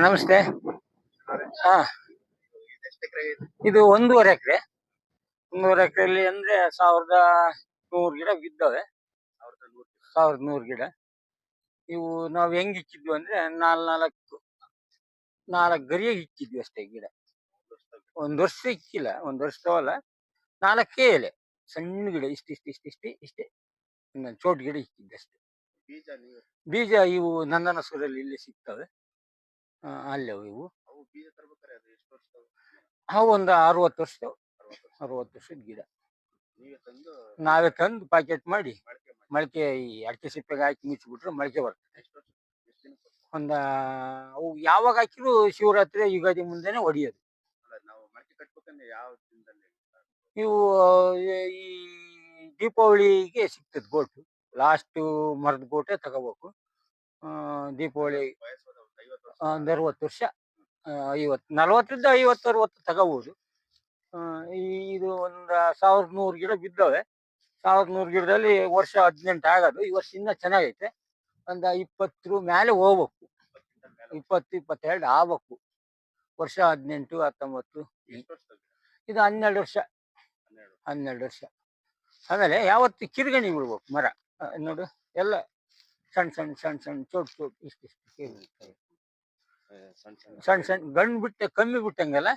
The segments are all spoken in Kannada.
ನಮಸ್ತೆ. ಹಾ. ಇದು ಒಂದೂವರೆ ಎಕರೆ. ಒಂದೂವರೆ ಎಕರೆಯಲ್ಲಿ ಅಂದ್ರೆ ಸಾವಿರದ ನೂರು ಗಿಡ ಬಿದ್ದವೆ. ಸಾವಿರದ ನೂರು ಗಿಡ. ಇವು ನಾವು ಹೆಂಗ್ ಇಕ್ಕಿದ್ವಿ ಅಂದ್ರೆ ನಾಲ್ ನಾಲ್ಕು ನಾಲ್ಕು ಗರಿಯಾಗಿ ಇಕ್ಕಿದ್ವಿ ಅಷ್ಟೇ ಗಿಡ. ಒಂದ್ ವರ್ಷ ಇಕ್ಕಿಲ್ಲ ಒಂದ್ ವರ್ಷವಲ್ಲ ನಾಲ್ಕೇ ಎಲೆ ಸಣ್ಣ ಗಿಡ ಇಷ್ಟ ಇಷ್ಟ ಇಷ್ಟ ಇಷ್ಟೇ ಇಷ್ಟೇ ಇನ್ನೊಂದ್ ಚೋಟ್ ಗಿಡ ಇಕ್ಕಿದ್ದೆ ಅಷ್ಟೇ. ಬೀಜ ಇವು ನಂದನಸೂರಲ್ಲಿ ಇಲ್ಲಿ ಸಿಗ್ತವೆ. ಅಲ್ಲವು ಇವು. ಅವು ಒಂದು ಅರವತ್ತು ವರ್ಷ. ಅರವತ್ತು ವರ್ಷದ ಗಿಡ. ನೀವೇ ತಂದು ಪ್ಯಾಕೆಟ್ ಮಾಡಿ ಮೊಳಕೆ ಈ ಅಡಿಕೆ ಸಿಪ್ಪೆಗೆ ಹಾಕಿ ಮುಚ್ಚಿಬಿಟ್ರೆ ಮೊಳಕೆ ಬರ್ತದೆ? ಒಂದ ಅವು ಯಾವಾಗ ಹಾಕಿದ್ರು ಶಿವರಾತ್ರಿ ಯುಗಾದಿ ಮುಂದೆನೆ ಹೊಡಿಯೋದು. ನಾವು ಮಡಕೆ ಕಟ್ಬೇಕಂದ್ರೆ ಯಾವ ದಿನದಲ್ಲಿ ಇವು ಈ ದೀಪಾವಳಿಗೆ ಸಿಗ್ತದೆ ಗೋಟು ಲಾಸ್ಟ್ ಮರದ ಗೋಟೆ ತಗೋಬೇಕು. ದೀಪಾವಳಿ ಒಂದು ಅರವತ್ತು ವರ್ಷ ಐವತ್ತು, ನಲವತ್ತರಿಂದ ಐವತ್ತು ಅರವತ್ತು ತಗೋಬಹುದು ಇದು ಒಂದು ಸಾವಿರದ ನೂರು ಗಿಡ ಬಿದ್ದವೆ. ಸಾವಿರದ ನೂರು ಗಿಡದಲ್ಲಿ ವರ್ಷ ಹದಿನೆಂಟು ಆಗೋದು. ಈ ವರ್ಷ ಇನ್ನೂ ಚೆನ್ನಾಗೈತೆ. ಒಂದು ಇಪ್ಪತ್ತರ ಮೇಲೆ ಹೋಗ್ಬೇಕು. ಇಪ್ಪತ್ತು, ಇಪ್ಪತ್ತೆರಡು ಆಗ್ಬೇಕು. ವರ್ಷ ಹದಿನೆಂಟು, ಹತ್ತೊಂಬತ್ತು? ಇದು ಹನ್ನೆರಡು ವರ್ಷ. ಹನ್ನೆರಡು ವರ್ಷ. ಆಮೇಲೆ ಯಾವತ್ತು ಕಿರ್ಗಣಿ ಬಿಡ್ಬೇಕು ಮರ. ನೋಡು, ಎಲ್ಲ ಸಣ್ಣ ಸಣ್ಣ ಸಣ್ಣ ಸಣ್ಣ ಚೋಟ್ ಚೋಟ್ ಇಷ್ಟಿಷ್ಟು ಕಿರ್ಗಣಿ. ಸಣ್ಣ ಸಣ್ಣ ಗಂಡು ಬಿಟ್ಟೆ ಕಮ್ಮಿ ಬಿಟ್ಟಂಗೆಲ್ಲ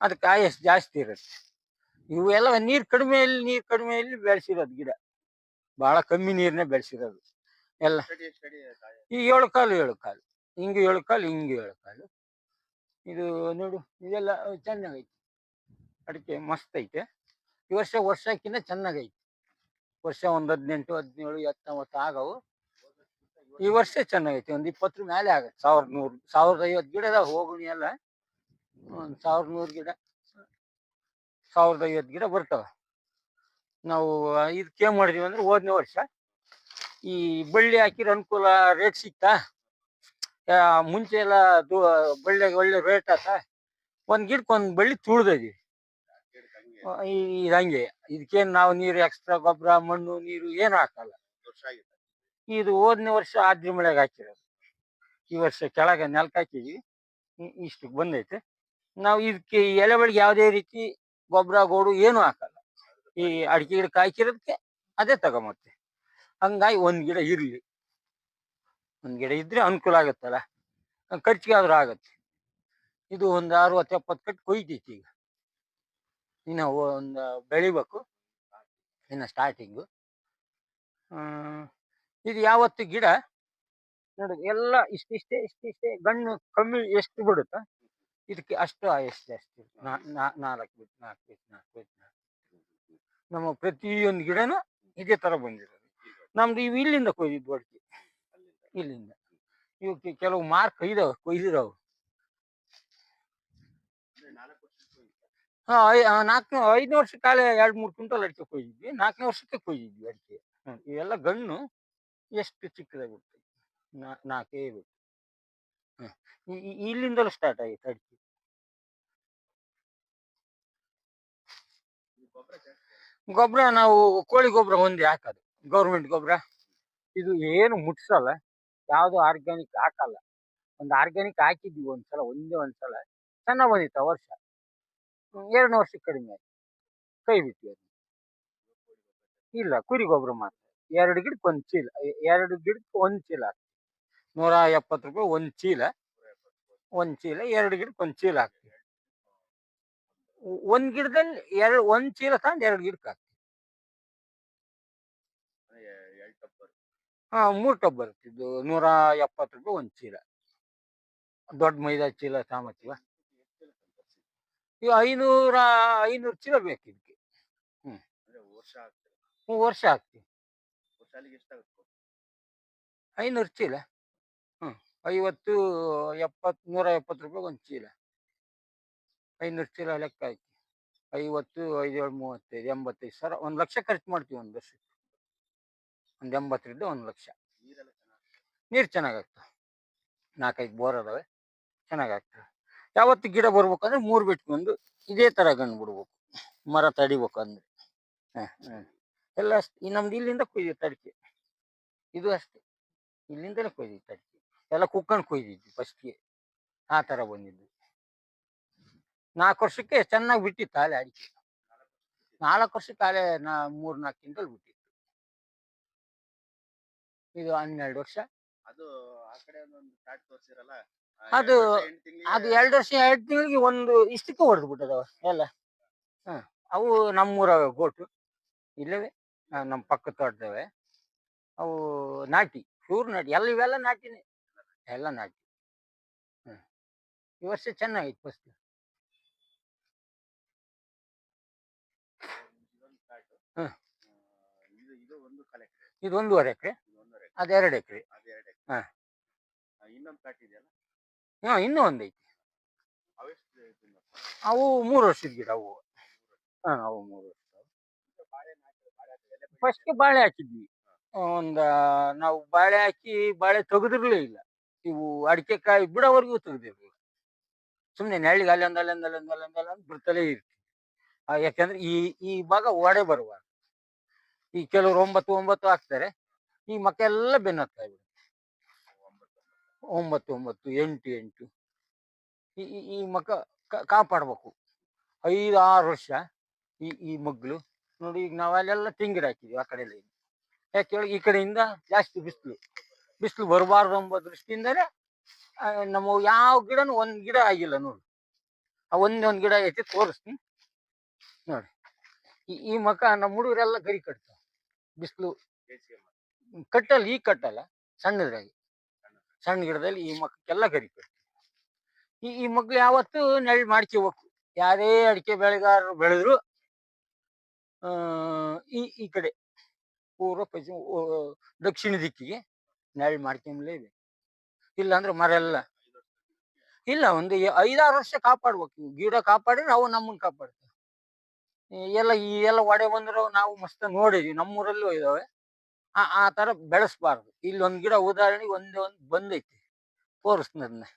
ಅದಕ್ಕೆ ಆಯಸ್ ಜಾಸ್ತಿ ಇರುತ್ತೆ. ಇವು ಎಲ್ಲ ನೀರ್ ಕಡಿಮೆಯಲ್ಲಿ ನೀರ್ ಕಡಿಮೆಯಲ್ಲಿ ಬೆಳೆಸಿರೋದು ಗಿಡ. ಬಹಳ ಕಮ್ಮಿ ನೀರ್ನೇ ಬೆಳೆಸಿರೋದು. ಎಲ್ಲ. ಕಾಯಿ? ಈ ಏಳು ಕಾಲು ಏಳು ಕಾಲು. ಹಿಂಗೆ ಏಳು ಕಾಲು ಹಿಂಗೆ ಏಳು ಕಾಲು. ಇದು ನೋಡು ಇದೆಲ್ಲ ಚೆನ್ನಾಗೈತೆ. ಅಡಿಕೆ ಮಸ್ತ್ ಐತೆ ಈ ವರ್ಷ ವರ್ಷಕ್ಕಿಂತ ಚೆನ್ನಾಗೈತೆ. ವರ್ಷ ಒಂದು ಹದಿನೆಂಟು ಹದಿನೇಳು ಹತ್ತೊಂಬತ್ತು ಆಗವು. ಈ ವರ್ಷ ಚೆನ್ನಾಗೈತಿ ಒಂದು ಇಪ್ಪತ್ತರ ಮೇಲೆ ಆಗತ್ತೆ. ಸಾವಿರದ ನೂರು ಸಾವಿರದ ಐವತ್ ಗಿಡ ಅದಾವ ಹೋಗುಣಿ ಎಲ್ಲ. ಒಂದ್ ಸಾವಿರದ ನೂರ್ ಗಿಡ ಸಾವಿರದ ಐವತ್ತು ಗಿಡ ಬರ್ತಾವ. ನಾವು ಇದಕ್ಕೆ ಏನ್ ಮಾಡಿದೀವಿ ಅಂದ್ರೆ ಹೋದ್ನೇ ವರ್ಷ. ಈ ಬಳ್ಳಿ ಹಾಕಿರೋ ಅನುಕೂಲ ರೇಟ್ ಸಿಕ್ತಾ? ಆ, ಮುಂಚೆ ಎಲ್ಲ ಬಳ್ಳಿ ಬಳ್ಳಿಗೆ ಒಳ್ಳೆ ರೇಟ್ ಆತ? ಒಂದ್ ಗಿಡಕ್ಕೆ ಒಂದ್ ಬಳ್ಳಿ ತುಳ್ದಿದೀವಿ. ಇದಂಗೆ ಇದಕ್ಕೇನ್ ನಾವು ನೀರು ಎಕ್ಸ್ಟ್ರಾ ಗೊಬ್ಬರ ಮಣ್ಣು ನೀರು ಏನು ಹಾಕಲ್ಲ. ಇದು ಹೋದ್ನೇ ವರ್ಷ ಆದ್ರಿ ಮಳೆಗೆ ಹಾಕಿರೋದು. ಈ ವರ್ಷ ಕೆಳಗೆ ನೆಲಕ್ಕೆ ಹಾಕಿದ್ವಿ. ಇಷ್ಟಕ್ಕೆ ಬಂದೈತೆ. ನಾವು ಇದಕ್ಕೆ ಎಲೆಗಳಿಗೆ ಯಾವುದೇ ರೀತಿ ಗೊಬ್ಬರ, ಗೋಡು ಏನು ಹಾಕಲ್ಲ. ಈ ಅಡಿಕೆ ಗಿಡಕ್ಕೆ ಹಾಕಿರೋದಕ್ಕೆ ಅದೇ ತಗೊಂಬತ್ತೆ ಹಂಗಾಗಿ ಒಂದು ಗಿಡ ಇರಲಿ. ಒಂದು ಗಿಡ ಇದ್ರೆ ಅನುಕೂಲ ಆಗುತ್ತಲ್ಲ. ಖರ್ಚಿಗೆ ಆದ್ರೂ ಆಗತ್ತೆ. ಇದು ಒಂದು ಅರವತ್ತು, ಎಪ್ಪತ್ತು ಕಟ್ಟು ಕೊಯ್ತೈತಿ ಈಗ. ಇನ್ನು ಒಂದು ಬೆಳಿಬೇಕು. ಇನ್ನು ಸ್ಟಾರ್ಟಿಂಗು ಇದು ಯಾವತ್ತು ಗಿಡ ನೋಡಿ ಎಲ್ಲ ಇಷ್ಟಿಷ್ಟೇ ಇಷ್ಟಿಷ್ಟೇ ಗಣ್ಣು ಕಮ್ಮಿ ಎಷ್ಟು ಬಿಡುತ್ತ ಇದಕ್ಕೆ ಅಷ್ಟು ಆಯಸ್ಸು ನಾ- ನಾಲ್ಕು ಬಿಟ್ಟು ನಾಲ್ಕು ಬಿಟ್ಟು ನಾಲ್ಕು ಬಿಟ್ಟು ನಾಲ್ಕು ನಮ್ಮ ಪ್ರತಿಯೊಂದು ಗಿಡನೂ ಇದೇ ತರ ಬಂದಿರೋದು. ನಮ್ದು ಇವು ಇಲ್ಲಿಂದ ಕೊಯ್ದಿದ್ದು ಅಡಿಕೆ. ಇಲ್ಲಿಂದ. ಇವಕ್ಕೆ ಕೆಲವು ಮಾರ್ಕ್ ಇದಾವೆ ಕೊಯ್ದಿರೋವು ಹಾ ನಾಲ್ಕು ಐದು ವರ್ಷ ಕಾಲ, ಎರಡು, ಮೂರು ಕ್ವಿಂಟಲ್ ಅಡಿಕೆ ಕೊಯ್ದಿದ್ವಿ. ನಾಲ್ಕನೇ ವರ್ಷಕ್ಕೆ ಕೊಯ್ದಿದ್ವಿ ಅಡಿಕೆ. ಇವೆಲ್ಲ ಗಣ್ಣು ಎಷ್ಟು ಚಿಕ್ಕದಾಗಿ ಬಿಡ್ತದೆ ನಾ- ನಾಲ್ಕೇ ಬಿಟ್ಟು ಈ- ಇಲ್ಲಿಂದಲೂ ಸ್ಟಾರ್ಟ್ ಆಗಿತ್ತು ಅಡಿಕೆ. ಗೊಬ್ಬರ ನಾವು ಕೋಳಿ ಗೊಬ್ಬರ ಹೊಂದಿ ಹಾಕೋದು. ಗೌರ್ಮೆಂಟ್ ಗೊಬ್ಬರ ಇದು ಏನು ಮುಟ್ಸಲ್ಲ. ಯಾವುದು ಆರ್ಗ್ಯಾನಿಕ್ ಹಾಕಲ್ಲ. ಒಂದು ಆರ್ಗ್ಯಾನಿಕ್ ಹಾಕಿದ್ವಿ ಒಂದ್ಸಲ, ಒಂದೇ ಒಂದ್ಸಲ. ಚೆನ್ನಾಗಿ ಬಂದಿತ್ತು ವರ್ಷ. ಎರಡು ವರ್ಷಕ್ಕೆ ಕಡಿಮೆ ಆಯ್ತು. ಕೈ ಬಿಟ್ವಿ ಇಲ್ಲ, ಕುರಿ ಗೊಬ್ಬರ ಮಾತ್ರ. ಎರಡು ಗಿಡಕ್ಕೆ ಒಂದು ಚೀಲ ಎರಡು ಗಿಡಕ್ಕೆ ಒಂದು ಚೀಲ ಹಾಕ್ತೀವಿ. ನೂರ ಎಪ್ಪತ್ತು ರೂಪಾಯಿ ಒಂದು ಚೀಲ ಒಂದು ಚೀಲ, ಎರಡು ಗಿಡಕ್ಕೆ ಒಂದು ಚೀಲ ಹಾಕ್ತೀವಿ. ಒಂದ್ ಗಿಡದಲ್ಲಿ ಎರಡು, ಒಂದ್ ಚೀಲ ತಗೊಂಡು ಎರಡು ಗಿಡಕ್ಕೆ ಹಾಕ್ತೀವಿ. ಹಾಂ, ಮೂರು ಟಬ್ ಬರುತ್ತೆ. ಇದು ನೂರ ಎಪ್ಪತ್ತು ರೂಪಾಯಿ ಒಂದ್ ಚೀಲ. ದೊಡ್ಡ ಮೈದಾ ಚೀಲ ತಗೊಂಬತ್ತೀವ ಈಗ ಐನೂರ, ಐನೂರು ಚೀಲ ಬೇಕು ಇದಕ್ಕೆ. ಅಂದ್ರೆ ವರ್ಷ ಆಗ್ತದೆ. ಹಾಕ್ತೀವಿ ಎಷ್ಟಾಗುತ್ತೆ? ಐನೂರು ಚೀಲ. ಹ್ಞೂ ಐವತ್ತು ಎಪ್ಪತ್ತು ನೂರ ಎಪ್ಪತ್ತು ರೂಪಾಯಿ ಒಂದು ಚೀಲ. ಐನೂರು ಚೀಲ ಲೆಕ್ಕ ಹಾಕಿ. ಐವತ್ತು ಐದೇಳು ಮೂವತ್ತೈದು ಎಂಬತ್ತೈದು ಸಾವಿರ ಒಂದು ಲಕ್ಷ ಖರ್ಚು ಮಾಡ್ತೀವಿ ಒಂದು ವರ್ಷಕ್ಕೆ. ಒಂದು ಎಂಬತ್ತರಿಂದ ಒಂದು ಲಕ್ಷ. ನೀರು ಚೆನ್ನಾಗಾಗ್ತವೆ ನಾಲ್ಕೈದು ಬೋರ್ ಅದಾವೆ. ಚೆನ್ನಾಗಾಗ್ತವೆ ಯಾವತ್ತು ಗಿಡ ಬರ್ಬೇಕಂದ್ರೆ ಮೂರು ಬಿಟ್ಕೊಂಡು ಇದೇ ಥರ ಗಂಡು ಬಿಡ್ಬೇಕು. ಮರ ತಡಿಬೇಕು ಅಂದ್ರೆ ಹಾಂ ಹ. ಎಲ್ಲ ಅಷ್ಟೇ ಈ ನಮ್ದು ಇಲ್ಲಿಂದ ಕೊಯ್ದಿತ್ತು ಅಡಿಕೆ. ಇದು ಅಷ್ಟೇ. ಇಲ್ಲಿಂದಲೇ ಕೊಯ್ದಿತ್ತು ಅಡಿಕೆ. ಎಲ್ಲ ಕುಕ್ಕಂಡು ಕೊಯ್ದಿದ್ವಿ ಫಸ್ಟ್ಗೆ ಆ ತರ ಬಂದಿದ್ವಿ ನಾಲ್ಕು ವರ್ಷಕ್ಕೆ ಚೆನ್ನಾಗಿ ಬಿಟ್ಟಿತ್ತು ಆಲೆ ಅಡಿಕೆ. ನಾಲ್ಕು ವರ್ಷಕ್ಕೆ ಆಲೆ ನಾ ಮೂರ್ ನಾಲ್ಕು ಕ್ವಿಂಟಲ್ ಬಿಟ್ಟಿತ್ತು. ಇದು ಹನ್ನೆರಡು ವರ್ಷ. ಅದು ಅದು- ಅದು ಎರಡು ವರ್ಷ ಎರಡು ತಿಂಗಳಿಗೆ ಒಂದು ಇಷ್ಟಕ್ಕೆ ಹೊಡೆದು ಬಿಟ್ಟದವ ಎಲ್ಲ. ಹ ಅವು ನಮ್ಮೂರ ಗೋಟು. ಇಲ್ಲವೇ? ನಮ್ಮ ಪಕ್ಕ ತೋಟದವೆ ಅವು ನಾಟಿ, ಪ್ಯೂರ್ ನಾಟಿ, ಎಲ್ಲ ಇವೆಲ್ಲ ನಾಟಿನೇ. ಎಲ್ಲ ನಾಟಿ. ಹ್ಞೂ ಈ ವರ್ಷ ಚೆನ್ನಾಗಿತ್ತು ಫಸ್ಟ್ ಹ್ಞೂ ಇದು ಒಂದು ಒಂದೂವರೆ ಎಕರೆ. ಎರಡು ಎಕರೆ. ಹಾ. ಹಾ, ಇನ್ನೂ ಅವೆಷ್ಟು ಇದು ಅವು ಮೂರು ವರ್ಷದ ಗಿಡ ಅವು. ಹಾಂ, ಅವು ಮೂರು ವರ್ಷ ಬಾಳೆ ನಾಟಿ ಬಾಳೆ ಅದು ಎಲೆ ಬೆಳೆ ಫಸ್ಟ್ ಬಾಳೆ ಹಾಕಿದ್ವಿ. ಒಂದ, ನಾವು ಬಾಳೆ ಹಾಕಿ ಬಾಳೆ ತೆಗೆದಿರ್ಲೇ ಇಲ್ಲ. ಇವು ಅಡಿಕೆ ಕಾಯಿ ಬಿಡೋವರೆಗೂ ತೆಗ್ದಿರ್ಲಿಲ್ಲ. ಸುಮ್ಮನೆ ನೆಳ್ಳಿಗೆ ಅಲ್ಲೊಂದು ಅಲ್ಲೊಂದು ಅಲ್ಲೊಂದು ಅಲ್ಲೊಂದು ಅಲ್ಲೊಂದು ಬಿಡ್ತಲೇ ಇರ್ತೀವಿ ಯಾಕಂದ್ರೆ ಈ ಈ ಭಾಗ ಒಡೆ ಬರುವ ಈ ಕೆಲವರು ಒಂಬತ್ತು ಒಂಬತ್ತು ಹಾಕ್ತಾರೆ. ಈ ಮಕ್ಕ ಎಲ್ಲ ಬೆನ್ನು ಹತ್ತಾ ಇವೆ ಒಂಬತ್ತು ಒಂಬತ್ತು, ಎಂಟು ಎಂಟು. ಈ, ಈ- ಮಕ್ಕ ಕಾಪಾಡ್ಬೇಕು. ಐದು ಆರು ವರ್ಷ ಈ ಈ ಮಗ್ಳು. ನೋಡಿ ಈಗ ನಾವು ಅಲ್ಲೆಲ್ಲ ತೆಂಗಿಡ ಹಾಕಿದ್ವಿ ಆ ಕಡೆ ಎಲ್ಲ ಇದೆ. ಯಾಕೆ ಹೇಳಿ ಈ ಕಡೆಯಿಂದ ಜಾಸ್ತಿ ಬಿಸಿಲು. ಬಿಸಿಲು ಬರಬಾರ್ದು ಎಂಬ ದೃಷ್ಟಿಯಿಂದಲೇ ಆ, ನಮ್ಮ ಯಾವ ಗಿಡನೂ ಒಂದು ಗಿಡ ಆಗಿಲ್ಲ ನೋಡಿ. ಆ ಒಂದೇ ಒಂದ್ ಗಿಡ ಐತಿ ತೋರಿಸ್ತೀನಿ. ನೋಡಿ. ಈ ಮಕ ನಮ್ಮ ಹುಡುಗರೆಲ್ಲ ಗರಿ ಕಟ್ತಾವ ಬಿಸಿಲು ಕಟ್ಟಲ್ಲ ಈ ಕಟ್ಟಲ್ಲ ಸಣ್ಣದ್ರಾಗಿ. ಸಣ್ಣ ಗಿಡದಲ್ಲಿ ಈ ಮಕ್ಕಕ್ಕೆಲ್ಲ ಗರಿ ಕಟ್ಟಿ ಈ ಈ ಮಗ್ಳು ಯಾವತ್ತು ನೆರಳು ಮಾಡ್ಕೋಬೇಕು. ಯಾರೇ ಅಡಿಕೆ ಬೆಳೆಗಾರರು ಬೆಳೆದ್ರು ಈ ಈ ಕಡೆ ಪೂರ್ವ ಪಶ್ಚಿಮ ದಕ್ಷಿಣ ದಿಕ್ಕಿಗೆ ನೆರಳು ಮಾಡ್ಕೊಂಬಲೇಬೇಕು ಇಲ್ಲ ಅಂದ್ರೆ ಮರ ಎಲ್ಲ. ಇಲ್ಲ, ಒಂದು ಐದಾರು ವರ್ಷ ಕಾಪಾಡ್ಬೇಕು. ಗಿಡ ಕಾಪಾಡಿದ್ರೆ ಅವು ನಮ್ಮನ್ನ ಕಾಪಾಡ್ತವೆ. ಎಲ್ಲ, ಈ ಎಲ್ಲ ಒಡೆ ಬಂದ್ರು ನಾವು ಮಸ್ತ್ ನೋಡಿದ್ವಿ. ನಮ್ಮೂರಲ್ಲೂ ಇದಾವೆ. ಆ ಆ ತರ ಬೆಳೆಸ್ಬಾರ್ದು. ಇಲ್ಲಿ ಒಂದ್ ಗಿಡ ಉದಾಹರಣೆಗೆ ಒಂದೇ ಒಂದು ಬಂದೈತಿ. ತೋರಿಸ್ತೀನಿ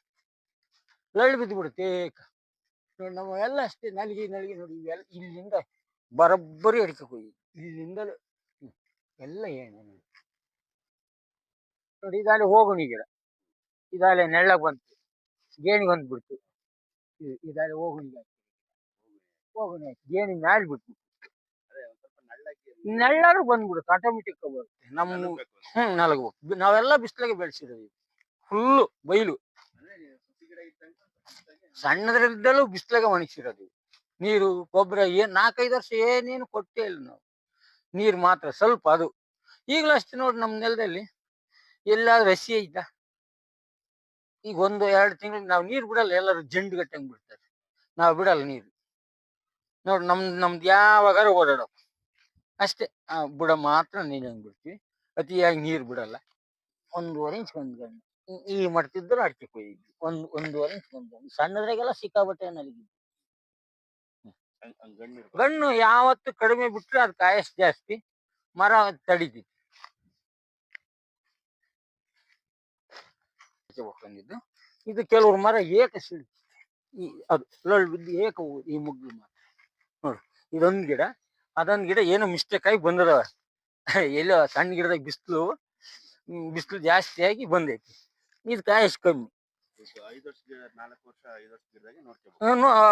ಲಳ್ಳಿ ಬಿದ್ದು ಬಿಡುತ್ತೆ ನಮ್ಮ ಎಲ್ಲ ಅಷ್ಟೇ. ನಲಿಗೆ ನಲಿಗೆ ನೋಡಿ, ಇವೆಲ್ಲ ಇಲ್ಲಿಂದ ಬರೋಬ್ಬರಿ ಅಡಿಕೆ ಕೊಯ್ದು ಇಲ್ಲಿಂದಲೂ. ಎಲ್ಲ ಏನು ನೋಡಿ ಇದಾಲೆ ಹೋಗುಣಿ ಗಿಡ. ಇದಾಲೆ ನೆಳ್ಳಗೆ ಬಂತು. ಗೇಣಿಗೆ ಬಂದ್ಬಿಡ್ತು. ಬಿಡ್ತು ಇದಾಲೆ ಹೋಗೋಣ ಹಾಕಿ ಹೋಗುಣಿ ಹಾಕಿ ಗೇಣಿ ಮ್ಯಾಲೆ ಬಿಟ್ಟು ಅದೇ ಒಂದ್ ಸ್ವಲ್ಪ ನಳ್ಳಾಗಿ ನೆಳ್ಳಾರು ಬಂದ್ಬಿಡುತ್ತೆ ಆಟೋಮೆಟಿಕ್ ಬರುತ್ತೆ ನಮ್ಮ. ಹ್ಮ್ ನಲಗಬೇಕು ನಾವೆಲ್ಲ ಬಿಸಿಲಾಗೆ ಬೆಳೆಸಿದೀವಿ. ಫುಲ್ಲು ಬೈಲು. ಸಣ್ಣದ್ರಿಂದಲೂ ಸಣ್ಣದ್ರದ್ದಲ್ಲೂ ಬಿಸಿಲಾಗೆ ಒಣಗಿಸಿರೋದು. ನೀರು, ಗೊಬ್ಬರ ಏನ್ ನಾಲ್ಕೈದು ವರ್ಷ ಏನೇನು ಕೊಟ್ಟೇ ಇಲ್ಲ ನಾವು. ನೀರು ಮಾತ್ರ ಸ್ವಲ್ಪ ಅದು. ಈಗಲೂ ಅಷ್ಟೇ ನೋಡಿ ನಮ್ಮ ನೆಲದಲ್ಲಿ. ಎಲ್ಲಾದ್ರೂ ಹಸಿ ಐತ? ಈಗ ಒಂದು ಎರಡು ತಿಂಗಳು ನಾವು ನೀರು ಬಿಡಲ್ಲ ಎಲ್ಲರೂ ಜಂಡು ಗಟ್ಟಂಗೆ ಬಿಡ್ತಾರೆ. ನಾವು ಬಿಡಲ್ಲ ನೀರು. ನೋಡಿ ನಮ್, ನಮ್ದು ಯಾವಾಗಾರ ಓಡಾಡೋ ಅಷ್ಟೇ. ಬುಡ ಮಾತ್ರ ನೀರಂಗೆ ಬಿಡ್ತೀವಿ. ಅತಿಯಾಗಿ ನೀರು ಬಿಡಲ್ಲ. ಒಂದೂವರೆ ಇಂಚ್ ಒಂದು ಈ- ಮಾಡ್ತಿದ್ರು ಅಡಿಕೆ ಕೊಯ್ದಿದ್ವಿ. ಒಂದು, ಒಂದೂವರೆ ಇಂಚ್ ಒಂದು ಸಣ್ಣದ್ರಾಗೆಲ್ಲ ಸಿಕ್ಕಾಬಟ್ಟೆ ನಲಿಗಿದ್ವಿ ಗಣ್ಣು ಯಾವತ್ತು ಕಡಿಮೆ ಬಿಟ್ರೆ ಅದು ಕಾಯಸ್ ಜಾಸ್ತಿ, ಮರ ತಡಿತೈತಿ. ಇದು ಕೆಲವ್ರ ಮರ ಏಕ ಸಿಡಿ ಈ ಅದು ಏಕ ಈ ಮುಗ್ಗು ಮರ ನೋಡು, ಇದೊಂದ್ ಗಿಡ, ಅದೊಂದ್ ಗಿಡ ಏನೋ ಮಿಸ್ಟೇಕ್ ಆಗಿ ಬಂದದವ ಎಲ್ಲೋ ಸಣ್ಣ ಗಿಡದಾಗ ಬಿಸಿಲು ಬಿಸಿಲು ಜಾಸ್ತಿ ಆಗಿ ಬಂದೈತಿ. ಇದು ಕಾಯಸ್ ಕಮ್ಮಿ.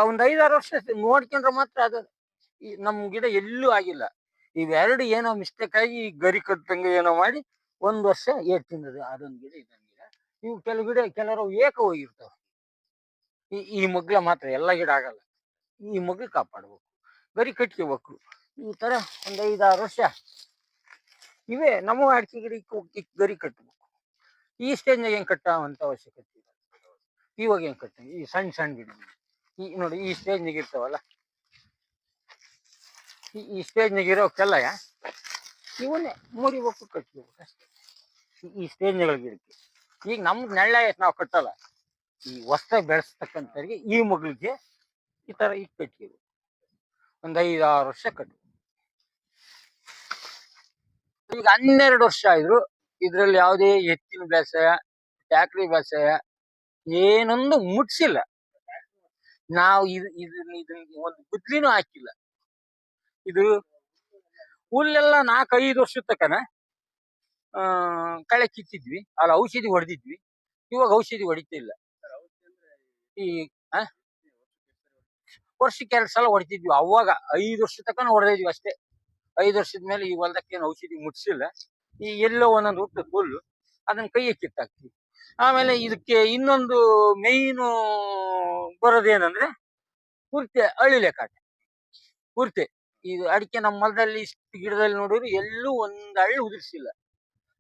ಒಂದ್ ಐದಾರು ವರ್ಷ ನೋಡ್ಕೊಂಡ್ರೆ ಮಾತ್ರ ಅದು ಈ ನಮ್ ಗಿಡ ಎಲ್ಲೂ ಆಗಿಲ್ಲ. ಇವೆರಡು ಏನೋ ಮಿಸ್ಟೇಕ್ ಆಗಿ ಗರಿ ಕಟ್ಟಂಗೆ ಏನೋ ಮಾಡಿ ಒಂದ್ ವರ್ಷ ಏಟ್ ತಿನ್ನದು, ಅದೊಂದು ಗಿಡ, ಇದೊಂದ್ ಗಿಡ. ಇವು ಕೆಲವು ಗಿಡ, ಕೆಲವರು ಏಕ ಹೋಗಿರ್ತಾವ. ಈ ಈ ಮಗ್ಲ ಮಾತ್ರ ಎಲ್ಲ ಗಿಡ ಆಗಲ್ಲ. ಈ ಮಗ್ಳು ಕಾಪಾಡ್ಬೇಕು. ಗರಿ ಕಟ್ಕೋಬೇಕು. ಈ ತರ ಒಂದ್ ಐದಾರು ವರ್ಷ ಇವೆ. ನಮ್ಮ ಅಡಿಕೆ ಗಿಡ ಇಕ್ ಹೋಗ್- ಇಕ್ ಗರಿ ಕಟ್ಟಬೇಕು ಈ ಸ್ಟೇಜ್ನಾಗ ಹೆಂಗ್ ಕಟ್ಟಾವಂತ ಅವಶ್ಯಕತೆ ಇಲ್ಲ. ಇವಾಗ ಹೆಂಗೆ ಕಟ್ತೀನಿ, ಈ ಸಣ್ಣ ಸಣ್ಣ ಗಿಡ ಈ ನೋಡಿ ಈ ಸ್ಟೇಜ್ನಾಗ ಇರ್ತಾವಲ್ಲ? ಈ ಈ ಸ್ಟೇಜ್ನಾಗ ಇರೋಕ್ಕೆಲ್ಲ ಇವನ್ನೇ ಮುರಿಬೇಕು ಕಟ್ಬೇಕು ಅಷ್ಟೇ. ಈ- ಸ್ಟೇಜ್ ಸ್ಟೇಜ್ನಾಗ ಗಿಡಕ್ಕೆ. ಈಗ ನಮ್ದು ನೆಳ್ಳ ನಾವು ಕಟ್ಟಲ್ಲ. ಈ ಹೊಸ ಬೆಳೆಸ್ತಕ್ಕಂಥವ್ರಿಗೆ ಈ ಮಗಳಿಗೆ ಈ ತರ ಈಗ ಕಟ್ತೀವಿ ಒಂದ್ ಐದಾರು ವರ್ಷ ಕಟ್ಟು ಈಗ ಹನ್ನೆರಡು ವರ್ಷ ಆದ್ರು ಇದ್ರಲ್ಲಿ ಯಾವುದೇ ಎತ್ತಿನ ಬೇಸಾಯ ಟ್ಯಾಕ್ರಿ ಬೇಸಾಯ ಏನೊಂದು ಮುಟ್ಸಿಲ್ಲ. ನಾವು ಇದು ಒಂದು ಗುದ್ಲಿನೂ ಹಾಕಿಲ್ಲ. ಇದು ಹುಲ್ಲೆಲ್ಲ ನಾಲ್ಕೈದು ವರ್ಷದ ತಕನ, ಆ, ಕಳೆ ಕಿತ್ತಿದ್ವಿ. ಅಲ್ಲಿ ಔಷಧಿ ಹೊಡೆದಿದ್ವಿ. ಇವಾಗ ಔಷಧಿ ಹೊಡಿತಿಲ್ಲ ಈ? ವರ್ಷಕ್ಕೆ ಎರಡು ಸಲ ಹೊಡಿತಿದ್ವಿ ಅವಾಗ ಐದು ವರ್ಷ ತನಕ ಹೊಡೆದಿದ್ವಿ ಅಷ್ಟೇ. ಐದು ವರ್ಷದ ಮೇಲೆ ಈ ಹೊಲದಕ್ಕೆ ಏನು ಔಷಧಿ ಮುಟ್ಸಿಲ್ಲ. ಈ ಎಲ್ಲೋ ಒಂದೊಂದು ಹುಟ್ಟು ಹುಲ್ಲು ಅದನ್ನ ಕೈಗೆ ಕಿತ್ತಾಕ್ತಿವಿ. ಆಮೇಲೆ ಇದಕ್ಕೆ ಇನ್ನೊಂದು ಮೇಯ್ನು ಬರೋದೇನಂದ್ರೆ ಪೂರ್ತಿ ಅಳಿಲೆ ಕಾಟ ಪೂರ್ತಿ ಇದು ಅಡಿಕೆ ನಮ್ಮ ಹೊಲದಲ್ಲಿ ಇಷ್ಟು ಗಿಡದಲ್ಲಿ ನೋಡಿದ್ರು ಎಲ್ಲೂ ಒಂದು ಹಳ್ಳಿ ಉದುರಿಸಿಲ್ಲ.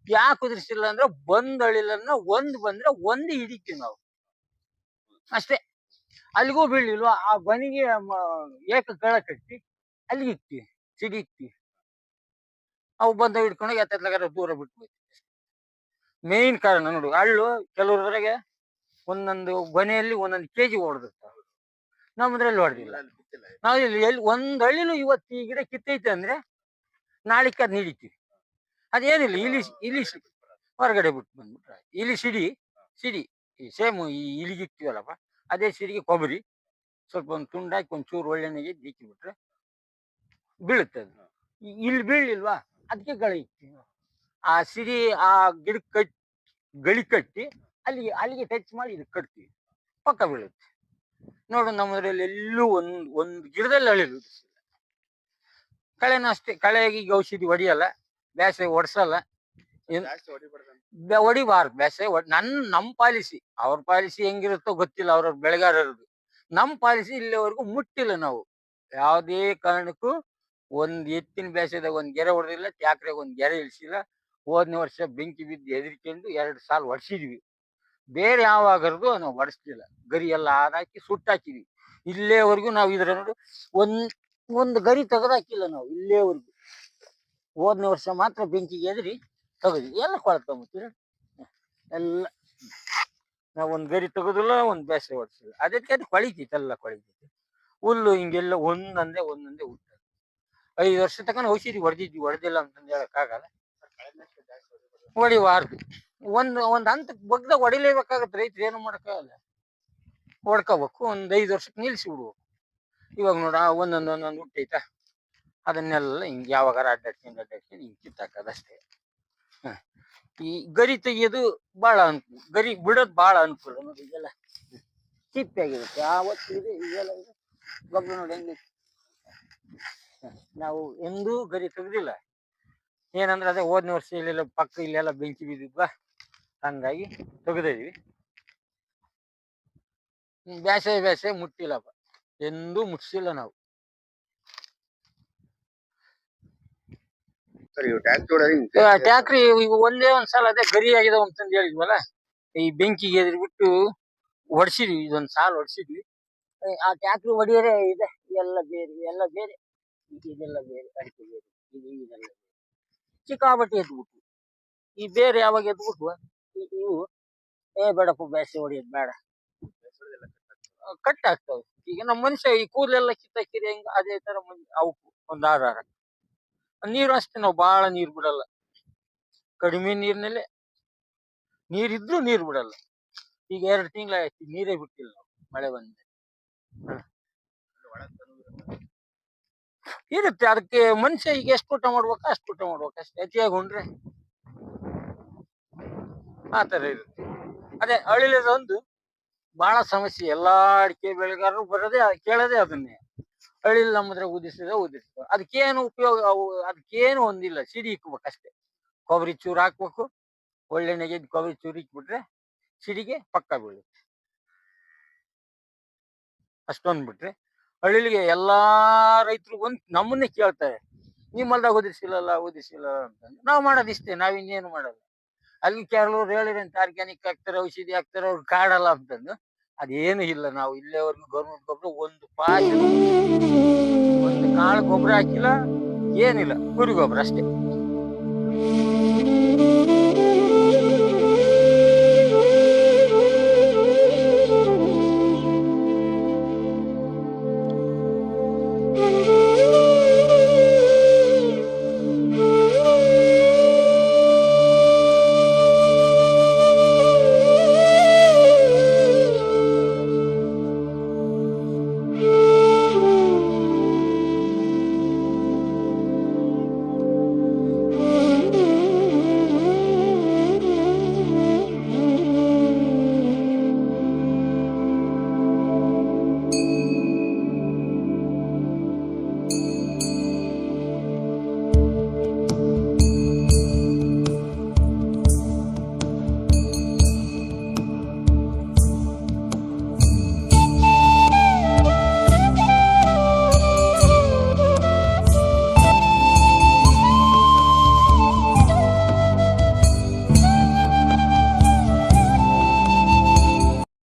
ಯಾಕೆ ಉದುರಿಸಿಲ್ಲ ಅಂದ್ರೆ ಒಂದ್ ಅಳಿಲನ್ನ ಒಂದ್ ಬಂದ್ರೆ ಒಂದು ಹಿಡಿತೀವಿ ನಾವು. ಅಷ್ಟೇ. ಅಲ್ಲಿಗೂ ಬೀಳಿಲ್ವ ಆ ಬನಿಗೆ ಏಕ ಕಳ ಕಟ್ಟಿ ಅಲ್ಲಿಗೆ ಇಕ್ತಿವಿ ಸಿಡಿ ಇಕ್ತಿವಿ ಅವು ಬಂದ ಹಿಡ್ಕೊಂಡೋಗಿ ಎತ್ತತ್ಲಾಗಾರ ದೂರ ಬಿಟ್ಟು ಮೇನ್ ಕಾರಣ ನೋಡು ಹಳ್ಳು ಕೆಲವ್ರದ್ರಾಗೆ ಒಂದೊಂದು ಗೊನೆಯಲ್ಲಿ ಒಂದೊಂದು ಕೆಜಿ ಹೊಡೆದಿರ್ತಾವ ನಮ್ಮದ್ರಲ್ಲಿ ಹೊಡೆದಿಲ್ಲ ನಾವು ಇಲ್ಲಿ ಎಲ್ಲಿ ಒಂದ್ ಹಳ್ಳಿನೂ ಇವತ್ತು ಈ ಗಿಡ ಕಿತ್ತೈತೆ ಅಂದ್ರೆ ನಾಳಿಕ್ಕೆ ಅದ್ ಹಿಡಿತೀವಿ. ಅದೇನಿಲ್ಲ ಇಲಿ ಇಲಿ ಹೊರಗಡೆ ಬಿಟ್ಟು ಬಂದ್ಬಿಟ್ರೆ ಇಲಿ ಸಿಡಿ ಸಿಡಿ ಈ ಸೇಮ್ ಈ ಇಲಿಗೆ ಇಕ್ತೀವಲ್ಲಪ್ಪ ಅದೇ ಸಿಡಿಗೆ ಕೊಬ್ಬರಿ ಸ್ವಲ್ಪ ಒಂದು ತುಂಡಾಕಿ ಒಂದ್ ಚೂರು ಒಳ್ಳೆಣ್ಣೆಗೆ ಬೀಕಿ ಬಿಟ್ರೆ ಬೀಳುತ್ತೆ ಅದು. ಇಲ್ಲಿ ಬೀಳಿಲ್ವಾ ಅದಕ್ಕೆ ಗಳ ಇಕ್ತೀವಿ ಆ ಸಿಡಿ ಆ ಗಿಡಕ್ಕೆ ಕಟ್ ಗಳಿ ಕಟ್ಟಿ ಅಲ್ಲಿಗೆ ಅಲ್ಲಿಗೆ ಟಚ್ ಮಾಡಿ ಇದಕ್ಕೆ ಕಟ್ತೀವಿ. ಪಕ್ಕ ಬೀಳುತ್ತೆ. ನೋಡು ನಮ್ಮದ್ರಲ್ಲಿ ಎಲ್ಲೂ ಒಂದ್ ಒಂದ್ ಗಿಡದಲ್ಲಿ ಅಳಿಲು ಕಳೆನೂ ಅಷ್ಟೇ. ಕಳೆಗೆ ಈಗ ಔಷಧಿ ಹೊಡಿಯಲ್ಲ ಬೇಸೆ ಹೊಡ್ಸಲ್ಲ ಹೊಡಿಬಾರ್ದು ಅಂತ. ಬೆ- ಹೊಡಿಬಾರ್ದು. ಬೇಸೆ ಹೊಡ್- ನನ್ ನಮ್ ಪಾಲಿಸಿ ಅವ್ರ ಪಾಲಿಸಿ ಹೆಂಗಿರುತ್ತೋ ಗೊತ್ತಿಲ್ಲ ಅವ್ರವ್ರ ಬೆಳೆಗಾರರದು. ನಮ್ ಪಾಲಿಸಿ ಇಲ್ಲಿವರೆಗೂ ಮುಟ್ಟಿಲ್ಲ ನಾವು. ಯಾವುದೇ ಕಾರಣಕ್ಕೂ ಒಂದ್ ಎತ್ತಿನ ಬೇಸೆದಾಗ ಒಂದ್ ಗೆರೆ ಹೊಡೆದಿಲ್ಲ ಟ್ಯಾಕ್ರಾಗ ಒಂದ್ ಗೆರೆ ಇಳಿಸಿಲ್ಲ. ಹೋದ್ನೇ ವರ್ಷ ಬೆಂಕಿ ಬಿದ್ದು ಹೆದರ್ಕೊಂಡು ಎರಡು ಸಾಲ ಹೊಡ್ಸಿದ್ವಿ ಬೇರೆ ಯಾವಾಗರದು ನಾವು ಹೊಡಿಸ್ಲಿಲ್ಲ ಗರಿ ಎಲ್ಲ ಹಾಕಿ ಸುಟ್ಟಾಕಿದ್ವಿ. ಇಲ್ಲೇವರೆಗೂ ನಾವು ಇದ್ರ ನೋಡಿ ಒಂದ್, ಒಂದು ಗರಿ ತೆಗೆದಾಕಿಲ್ಲ ನಾವು ಇಲ್ಲೇವರೆಗೂ. ಹೋದ್ನೇ ವರ್ಷ ಮಾತ್ರ ಬೆಂಕಿಗೆ ಎದ್ರಿ ತೆಗೆದ್ವಿ. ಎಲ್ಲ ಕೊಳ್ಕೊಂಬಿಟ್ಟಿರ ಎಲ್ಲ ನಾವು ಒಂದು ಗರಿ ತೆಗೆದಿಲ್ಲ, ಒಂದು ಬೇಸರ ಹೊಡ್ಸಿಲ್ಲ ಅದಕ್ಕೆ ಅದು ಕೊಳಿತೈತೆ ಎಲ್ಲ ಕೊಳಿತೈತೆ ಹುಲ್ಲು ಹಿಂಗೆಲ್ಲ ಒಂದೊಂದೇ ಒಂದೊಂದೇ ಹುಟ್ಟ ಐದು ವರ್ಷ ತನಕ ಔಷಧಿ ಹೊಡೆದಿದ್ವಿ. ಹೊಡೆದಿಲ್ಲ ಅಂತಂದು ಹೇಳಕ್ಕಾಗಲ್ಲ. ಹೊಡಿಬಾರ್ದು. ಒಂದ್ ಒಂದ್ ಹಂತಕ್ಕೆ ಬಗ್ದಾಗ ಹೊಡಿಲೇಬೇಕಾಗತ್ತೆ ರೈತರು ಏನು ಮಾಡಕಾಗಲ್ಲ ಹೊಡ್ಕೋಬೇಕು, ಒಂದ್ ಐದು ವರ್ಷಕ್ಕೆ ನಿಲ್ಸಿ ಬಿಡ್ಬೇಕು. ಇವಾಗ ನೋಡ ಒಂದೊಂದ್ ಒಂದೊಂದ್ ಹುಟ್ಟೈತಾ ಅದನ್ನೆಲ್ಲ ಹಿಂಗ್ ಯಾವಾಗಾರ ಅಡ್ಡಾಡ್ಕೊಂಡು ಅಡ್ಡಾಡ್ಕೊಂಡು ಹಿಂಗ್ ಕಿತ್ತಾಕದಷ್ಟೇ. ಈ ಗರಿ ತೆಗಿಯೋದು ಬಹಳ ಅನುಕೂಲ, ಗರಿ ಬಿಡೋದು ಬಹಳ ಅನುಕೂಲ ನೋಡಿ ಇದೆಲ್ಲ ಚಿಪ್ಪೆ ಆಗಿರುತ್ತೆ. ಇದೆ ಇದೆಲ್ಲ ಇದೆ. ಗೊಬ್ಬರ ನೋಡಿ ನಾವು ಎಂದೂ ಗರಿ ತೆಗ್ದಿಲ್ಲ. ಏನಂದ್ರೆ ಅದೇ ಹೋದ್ನ ವರ್ಷ ಇಲ್ಲೆಲ್ಲ ಪಕ್ಕ ಇಲ್ಲೆಲ್ಲ ಬೆಂಕಿ ಬಿದ್ದಿದ್ವಾ ಹಂಗಾಗಿ ತೆಗೆದಿದ್ವಿ ಬ್ಯಾಸೆ ಬ್ಯಾಸೆ ಮುಟ್ಟಿಲ್ಲಪ್ಪ ಎಂದೂ ಮುಟ್ಸಿಲ್ಲ ನಾವು. ಟ್ಯಾಕ್ರಿ ಈಗ ಒಂದೇ ಒಂದ್ ಸಲ ಅದೇ ಗರಿ ಆಗಿದೆ ಅಂತಂದು ಹೇಳಿದ್ವಲ್ಲ ಈ ಬೆಂಕಿಗೆ ಎದ್ರಿ ಬಿಟ್ಟು ಹೊಡ್ಸಿದ್ವಿ ಇದೊಂದ್ ಸಾಲ ಹೊಡ್ಸಿದ್ವಿ ಆ ಟ್ಯಾಕ್ರಿ ಹೊಡಿಯೋರೆ ಇದೆ ಎಲ್ಲ ಬೇರೆ ಎಲ್ಲ ಬೇರೆ. ಇದೆಲ್ಲ ಬೇರೆ ಅಡಿಕೆ ಬೇರೆ ಇದು ಇದೆಲ್ಲ ಬೇರೆ. ಸಿಕ್ಕಾಬಟ್ಟೆ ಎದ್ಬಿಟ್ಟು ಈ ಬೇರೆ ಯಾವಾಗ ಎದ್ಬಿಟ್ವು ಈ- ಇವು, ಏ, ಬೇಡಪ್ಪ ಬ್ಯಾಸಿ ಹೊಡಿಯೋದು ಬೇಡ. ಕಟ್ ಆಗ್ತವೆ. ಈಗ ನಮ್ಮ ಮನುಷ್ಯ ಈ ಕೂದಲೆಲ್ಲ ಕಿತ್ತಾಕಿರಿ ಹೆಂಗ ಅದೇ ತರ ಅವಕ್ಕೂ ಒಂದ್ ಆಧಾರ ನೀರು ಅಷ್ಟೇ, ನಾವು ಬಹಳ ನೀರ್ ಬಿಡಲ್ಲ. ಕಡಿಮೆ ನೀರಿನಲ್ಲಿ, ನೀರಿದ್ರು ನೀರ್ ಬಿಡಲ್ಲ. ಈಗ ಎರಡು ತಿಂಗಳಾಯ್ತು, ನೀರೇ ಬಿಟ್ಟಿಲ್ಲ ನಾವು, ಮಳೆ ಬಂದ ಇರುತ್ತೆ. ಅದಕ್ಕೆ ಮನುಷ್ಯ ಈಗ ಎಷ್ಟು ಊಟ ಮಾಡ್ಬೇಕು, ಅಷ್ಟು ಊಟ ಮಾಡ್ಬೇಕು. ಅಷ್ಟೇ. ಅತಿಯಾಗಿ ಉಂಡ್ರೆ ಆ ತರ ಇರುತ್ತೆ. ಅದೇ ಅಳಿಲದೊಂದು ಬಹಳ ಸಮಸ್ಯೆ. ಎಲ್ಲಾ ಅಡಿಕೆ ಬೆಳೆಗಾರರು ಬರೋದೇ, ಕೇಳೋದೇ ಅದನ್ನೇ. ಅಳಿಲ್ ನಮ್ಮದ್ರ ಉದಿಸಿದ ಉದಿಸ್ತದೆ ಅದಕ್ಕೇನು ಉಪಯೋಗ ಅದಕ್ಕೇನು ಒಂದಿಲ್ಲ. ಸಿಡಿ ಇಕ್ಬೇಕಷ್ಟೇ ಕೊಬ್ಬರಿ ಚೂರು ಹಾಕ್ಬೇಕು. ಒಳ್ಳೆಣ್ಣೆಗೆ ಕೊಬ್ಬರಿ ಚೂರು ಇಕ್ಬಿಟ್ರೆ ಸಿಡಿಗೆ ಪಕ್ಕ ಬೀಳುತ್ತೆ. ಅಷ್ಟೊಂದು ಬಿಟ್ರೆ ಹಳ್ಳಿಗೆ ಎಲ್ಲಾ ರೈತರು ಒಂದ್ ನಮ್ಮನ್ನೇ ಕೇಳ್ತಾರೆ ನಿಮ್ ಹೊಲ್ದಾಗ ಉದಿಸಿಲ್ಲಲ್ಲ ಉದಿಸಿಲ್ಲ ಅಂತಂದ್ರೆ ನಾವ್ ಮಾಡೋದ್ ಇಷ್ಟೇ, ನಾವ್ ಇನ್ನೇನು ಮಾಡಲ್ಲ ಅಲ್ಲಿ ಕೆಲವ್ರು ಹೇಳಿದ್ರೆ ಅಂತ ಆರ್ಗ್ಯಾನಿಕ್ ಹಾಕ್ತಾರೆ, ಔಷಧಿ ಹಾಕ್ತಾರೆ, ಅವ್ರು ಕಾಡಲ್ಲ ಅಂತಂದು. ಅದೇನು ಇಲ್ಲ, ನಾವು ಇಲ್ಲೇವರೆಗೂ ಗೌರ್ಮೆಂಟ್ ಗೊಬ್ಬರ ಒಂದು ಪಾಸ್ ಒಂದು ಕಾಳು ಗೊಬ್ಬರ ಹಾಕಿಲ್ಲ, ಏನಿಲ್ಲ, ಕುರಿ ಗೊಬ್ಬರ ಅಷ್ಟೇ.